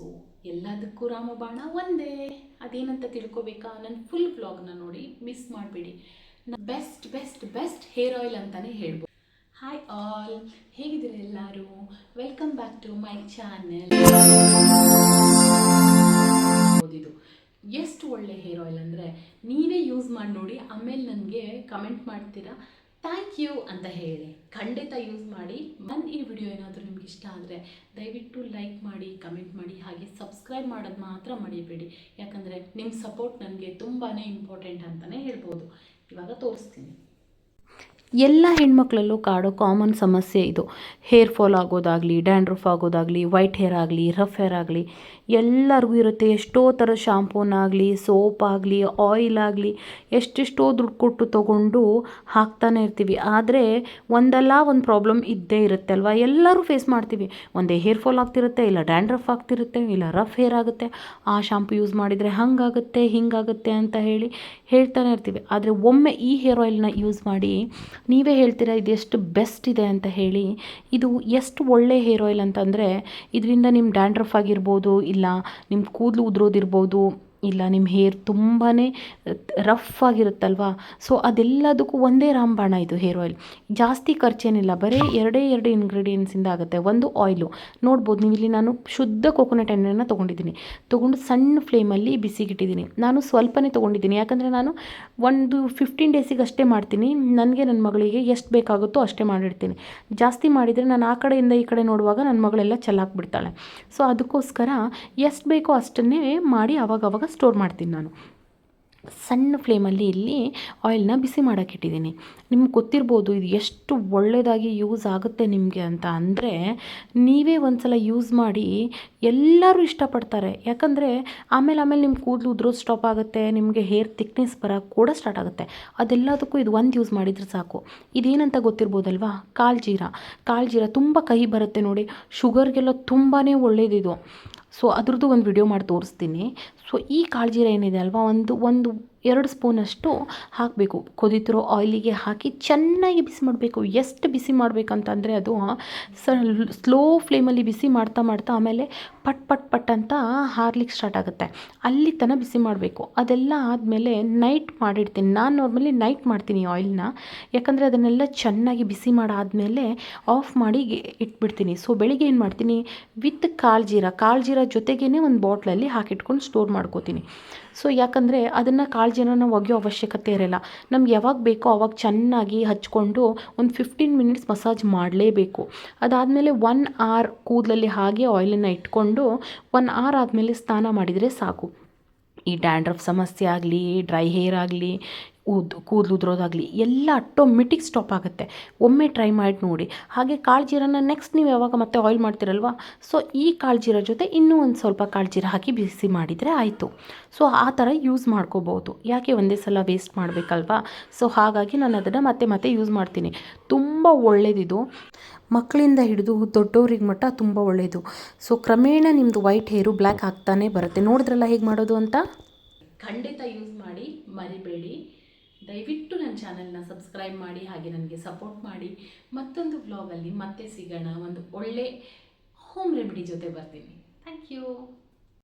So ಎಲ್ಲದಕ್ಕೂ ರಾಮಬಾಣ ಒಂದೇ. ಅದೇನಂತ ತಿಳ್ಕೊಬೇಕಾ? ನನ್ನ ಫುಲ್ ವ್ಲಾಗ್ನ ನೋಡಿ ಮಿಸ್ ಮಾಡಬೇಡಿ. Best best best hair oil ಅಂತಲೇ ಹೇಳ್ಬೋದು. ಹಾಯ್ ಆಲ್ ಹೇಗಿದ್ದೀರಿ ಎಲ್ಲರೂ? Welcome back to my channel ಇದು ಎಷ್ಟು ಒಳ್ಳೆ ಹೇರ್ ಆಯಿಲ್ ಅಂದರೆ ನೀವೇ ಯೂಸ್ ಮಾಡಿ ನೋಡಿ ಆಮೇಲೆ ನನಗೆ ಕಮೆಂಟ್ ಮಾಡ್ತೀರಾ? ಥ್ಯಾಂಕ್ ಯು ಅಂತ ಹೇಳಿ ಖಂಡಿತ ಯೂಸ್ ಮಾಡಿ. ನನ್ನ ಈ ವಿಡಿಯೋ ಏನಾದರೂ ನಿಮ್ಗೆ ಇಷ್ಟ ಆದರೆ ದಯವಿಟ್ಟು ಲೈಕ್ ಮಾಡಿ ಕಮೆಂಟ್ ಮಾಡಿ, ಹಾಗೆ ಸಬ್ಸ್ಕ್ರೈಬ್ ಮಾಡೋದು ಮಾತ್ರ ಮಡಿಬೇಡಿ ಯಾಕಂದರೆ ನಿಮ್ಮ ಸಪೋರ್ಟ್ ನನಗೆ ತುಂಬಾ ಇಂಪಾರ್ಟೆಂಟ್ ಅಂತಲೇ ಹೇಳ್ಬೋದು. ಇವಾಗ ತೋರಿಸ್ತೀನಿ. ಎಲ್ಲ ಹೆಣ್ಮಕ್ಳಲ್ಲೂ ಕಾಡೋ ಕಾಮನ್ ಸಮಸ್ಯೆ ಇದು. ಹೇರ್ ಫಾಲ್ ಆಗೋದಾಗಲಿ ಡ್ಯಾಂಡ್ರಫ್ ಆಗೋದಾಗಲಿ ವೈಟ್ ಹೇರ್ ಆಗಲಿ ರಫ್ ಹೇರ್ ಆಗಲಿ, ಎಲ್ಲರಿಗೂ ಇರುತ್ತೆ. ಎಷ್ಟೋ ಥರ ಶಾಂಪೂನಾಗಲಿ ಸೋಪ್ ಆಗಲಿ ಆಯಿಲ್ ಆಗಲಿ, ಎಷ್ಟೆಷ್ಟೋ ದುಡ್ಡು ಕೊಟ್ಟು ತೊಗೊಂಡು ಹಾಕ್ತಾನೆ ಇರ್ತೀವಿ. ಆದರೆ ಒಂದಲ್ಲ ಒಂದು ಪ್ರಾಬ್ಲಮ್ ಇದ್ದೇ ಇರುತ್ತೆ ಅಲ್ವಾ? ಎಲ್ಲರೂ ಫೇಸ್ ಮಾಡ್ತೀವಿ. ಒಂದೇ ಹೇರ್ ಫಾಲ್ ಆಗ್ತಿರುತ್ತೆ, ಇಲ್ಲ ಡ್ಯಾಂಡ್ರಫ್ ಆಗ್ತಿರುತ್ತೆ, ಇಲ್ಲ ರಫ್ ಹೇರ್ ಆಗುತ್ತೆ. ಆ ಶಾಂಪು ಯೂಸ್ ಮಾಡಿದರೆ ಹಂಗಾಗುತ್ತೆ, ಹಿಂಗಾಗುತ್ತೆ ಅಂತ ಹೇಳಿ ಹೇಳ್ತಾನೆ ಇರ್ತೀವಿ. ಆದರೆ ಒಮ್ಮೆ ಈ ಹೇರ್ ಆಯಿಲ್ನ ಯೂಸ್ ಮಾಡಿ ನೀವೇ ಹೇಳ್ತೀರಾ ಇದು ಎಷ್ಟು ಬೆಸ್ಟ್ ಇದೆ ಅಂತ ಹೇಳಿ? ಇದು ಎಷ್ಟು ಒಳ್ಳೆ ಹೇರ್ ಆಯಿಲ್ ಅಂತಂದರೆ, ಇದರಿಂದ ನಿಮ್ಮ ಡ್ಯಾಂಡ್ರಫ್ ಆಗಿರ್ಬೋದು, ಇಲ್ಲ ನಿಮ್ಮ ಕೂದಲು ಉದುರೋದಿರ್ಬೋದು ಇಲ್ಲ ನಿಮ್ಮ ಹೇರ್ ತುಂಬಾ ರಫ್ ಆಗಿರುತ್ತಲ್ವಾ? ಸೊ ಅದೆಲ್ಲದಕ್ಕೂ ಒಂದೇ ರಾಮಬಾಣ ಇದು ಹೇರ್ ಆಯಿಲ್ ಜಾಸ್ತಿ ಖರ್ಚೇನಿಲ್ಲ, ಬರೀ ಎರಡೇ ಎರಡು ಇಂಗ್ರೀಡಿಯೆಂಟ್ಸಿಂದ ಆಗುತ್ತೆ. ಒಂದು ಆಯಿಲು ನೋಡ್ಬೋದು ನೀವು ಇಲ್ಲಿ ನಾನು ಶುದ್ಧ ಕೊಕೊನಟ್ ಎಣ್ಣೆನ ತೊಗೊಂಡಿದ್ದೀನಿ. ತೊಗೊಂಡು ಸಣ್ಣ ಫ್ಲೇಮಲ್ಲಿ ಬಿಸಿಗಿಟ್ಟಿದ್ದೀನಿ. ನಾನು ಸ್ವಲ್ಪನೇ ತೊಗೊಂಡಿದ್ದೀನಿ. ಯಾಕಂದರೆ ನಾನು ಒಂದು ಫಿಫ್ಟೀನ್ ಡೇಸಿಗೆ ಅಷ್ಟೇ ಮಾಡ್ತೀನಿ. ನನಗೆ ನನ್ನ ಮಗಳಿಗೆ ಎಷ್ಟು ಬೇಕಾಗುತ್ತೋ ಅಷ್ಟೇ ಮಾಡಿರ್ತೀನಿ ಜಾಸ್ತಿ ಮಾಡಿದರೆ ನಾನು ಆ ಕಡೆಯಿಂದ ಈ ಕಡೆ ನೋಡುವಾಗ ನನ್ನ ಮಗಳೆಲ್ಲ ಚೆಲ್ಲಾಕ್ಬಿಡ್ತಾಳೆ ಸೊ ಅದಕ್ಕೋಸ್ಕರ ಎಷ್ಟು ಬೇಕೋ ಅಷ್ಟನ್ನೇ ಮಾಡಿ ಅವಾಗವಾಗ ಅವಾಗ ಸ್ಟೋರ್ ಮಾಡ್ತೀನಿ ನಾನು. ಸಣ್ಣ ಫ್ಲೇಮಲ್ಲಿ ಇಲ್ಲಿ ಆಯಿಲ್ನ ಬಿಸಿ ಮಾಡೋಕೆ ಇಟ್ಟಿದ್ದೀನಿ. ನಿಮ್ಗೆ ಗೊತ್ತಿರ್ಬೋದು ಇದು ಎಷ್ಟು ಒಳ್ಳೆಯದಾಗಿ ಯೂಸ್ ಆಗುತ್ತೆ ನಿಮಗೆ ಅಂತ ಅಂದರೆ ನೀವೇ ಒಂದು ಸಲ ಯೂಸ್ ಮಾಡಿ ಎಲ್ಲರೂ ಇಷ್ಟಪಡ್ತಾರೆ. ಯಾಕಂದರೆ ಆಮೇಲೆ ಆಮೇಲೆ ನಿಮ್ಮ ಕೂದಲು ಉದ್ರೋದು ಸ್ಟಾಪ್ ಆಗುತ್ತೆ, ನಿಮಗೆ ಹೇರ್ ತಿಕ್ನೆಸ್ ಬರೋಕ್ಕೆ ಕೂಡ ಸ್ಟಾರ್ಟ್ ಆಗುತ್ತೆ. ಅದೆಲ್ಲದಕ್ಕೂ ಇದು ಒಂದು ಯೂಸ್ ಮಾಡಿದರೆ ಸಾಕು. ಇದೇನಂತ ಗೊತ್ತಿರ್ಬೋದಲ್ವಾ? ಕಾಳು ಜೀರ ತುಂಬ ಕಹಿ ಬರುತ್ತೆ ನೋಡಿ. ಶುಗರ್ಗೆಲ್ಲ ತುಂಬಾ ಒಳ್ಳೇದಿದು. ಸೊ ಅದ್ರದ್ದು ಒಂದು ವಿಡಿಯೋ ಮಾಡಿ ತೋರಿಸ್ತೀನಿ. ಸೊ ಈ ಕಾಳ್ಜೀರ ಏನಿದೆ ಅಲ್ವಾ? ಒಂದು ಒಂದು, ಎರಡು ಸ್ಪೂನಷ್ಟು ಹಾಕಬೇಕು. ಕುದೀತಿರೋ ಆಯಿಲಿಗೆ ಹಾಕಿ ಚೆನ್ನಾಗಿ ಬಿಸಿ ಮಾಡಬೇಕು. ಎಷ್ಟು ಬಿಸಿ ಮಾಡಬೇಕಂತಂದರೆ ಅದು ಸ, ಸ್ಲೋ ಫ್ಲೇಮಲ್ಲಿ ಬಿಸಿ ಮಾಡ್ತಾ ಮಾಡ್ತಾ ಆಮೇಲೆ ಪಟ್ ಪಟ್ ಪಟ್ ಅಂತ ಹಾರ್ಲಿಕ್ಕೆ ಸ್ಟಾರ್ಟ್ ಆಗುತ್ತೆ. ಅಲ್ಲಿ ತನಕ ಬಿಸಿ ಮಾಡಬೇಕು. ಅದೆಲ್ಲ ಆದಮೇಲೆ ನೈಟ್ ಮಾಡಿಡ್ತೀನಿ. ನಾನು ನಾರ್ಮಲಿ ನೈಟ್ ಮಾಡ್ತೀನಿ ಆಯಿಲ್ನ ಯಾಕಂದರೆ ಅದನ್ನೆಲ್ಲ ಚೆನ್ನಾಗಿ ಬಿಸಿ ಮಾಡಾದಮೇಲೆ ಆಫ್ ಮಾಡಿ ಇಟ್ಬಿಡ್ತೀನಿ. ಸೊ ಬೆಳಿಗ್ಗೆ ಏನು ಮಾಡ್ತೀನಿ? ವಿತ್ ಕಾಳ್ಜೀರ ಕಾಳ್ಜೀರ ಕಾಳು ಜೀರ ಜೊತೆಗೇ ಒಂದು ಬಾಟ್ಲಲ್ಲಿ ಹಾಕಿಟ್ಕೊಂಡು ಸ್ಟೋರ್ ಮಾಡ್ಕೋತೀನಿ. ಸೊ ಯಾಕಂದರೆ ಅದನ್ನು ಕಾಳು ಜೀರನ ಒಗೆಯೋ ಅವಶ್ಯಕತೆ ಇರೋಲ್ಲ. ನಮ್ಗೆ ಯಾವಾಗ ಬೇಕೋ ಅವಾಗ ಚೆನ್ನಾಗಿ ಹಚ್ಕೊಂಡು ಒಂದು ಫಿಫ್ಟೀನ್ ಮಿನಿಟ್ಸ್ ಮಸಾಜ್ ಮಾಡಲೇಬೇಕು. ಅದಾದಮೇಲೆ ಒನ್ ಆರ್ ಕೂದಲಲ್ಲಿ ಹಾಗೆ ಆಯಿಲನ್ನು ಇಟ್ಕೊಂಡು ಒನ್ ಆರ್ ಆದಮೇಲೆ ಸ್ನಾನ ಮಾಡಿದರೆ ಸಾಕು. ಈ ಡ್ಯಾಂಡ್ರಫ್ ಸಮಸ್ಯೆ ಆಗಲಿ ಡ್ರೈ ಹೇರ್ ಆಗಲಿ, ಉದ್, ಕೂದಲು ಉದ್ರೋದಾಗಲಿ ಎಲ್ಲ ಆಟೋಮೆಟಿಕ್ ಸ್ಟಾಪ್ ಆಗುತ್ತೆ. ಒಮ್ಮೆ ಟ್ರೈ ಮಾಡಿ ನೋಡಿ. ಹಾಗೆ ಕಾಳು ಜೀರನ ನೆಕ್ಸ್ಟ್ ನೀವು ಯಾವಾಗ ಮತ್ತೆ ಆಯಿಲ್ ಮಾಡ್ತೀರಲ್ವ? ಸೊ ಈ ಕಾಳು ಜೀರ ಜೊತೆ ಇನ್ನೂ ಒಂದು ಸ್ವಲ್ಪ ಕಾಳು ಜೀರ ಹಾಕಿ ಬಿಸಿ ಮಾಡಿದರೆ ಆಯಿತು. ಸೊ ಆ ಥರ ಯೂಸ್ ಮಾಡ್ಕೋಬೋದು ಯಾಕೆ ಒಂದೇ ಸಲ ವೇಸ್ಟ್ ಮಾಡಬೇಕಲ್ವಾ? ಸೊ ಹಾಗಾಗಿ ನಾನು ಅದನ್ನು ಮತ್ತೆ ಮತ್ತೆ ಯೂಸ್ ಮಾಡ್ತೀನಿ. ತುಂಬ ಒಳ್ಳೆಯದಿದು ಮಕ್ಕಳಿಂದ ಹಿಡಿದು ದೊಡ್ಡವ್ರಿಗೆ ಮಟ್ಟ ತುಂಬ ಒಳ್ಳೆಯದು ಸೊ ಕ್ರಮೇಣ ನಿಮ್ಮದು ವೈಟ್ ಹೇರು ಬ್ಲ್ಯಾಕ್ ಆಗ್ತಾನೆ ಬರುತ್ತೆ. ನೋಡಿದ್ರಲ್ಲ ಹೇಗೆ ಮಾಡೋದು ಅಂತ? ಖಂಡಿತ ಯೂಸ್ ಮಾಡಿ, ಮರಿಬೇಡಿ. ದಯವಿಟ್ಟು ನನ್ನ ಚಾನೆಲ್ನ ಸಬ್ಸ್ಕ್ರೈಬ್ ಮಾಡಿ, ಹಾಗೆ ನನಗೆ ಸಪೋರ್ಟ್ ಮಾಡಿ. ಮತ್ತೊಂದು ಬ್ಲಾಗಲ್ಲಿ ಮತ್ತೆ ಸಿಗೋಣ. ಒಂದು ಒಳ್ಳೆ ಹೋಮ್ ರೆಮಿಡಿ ಜೊತೆ ಬರ್ತೀನಿ. Thank you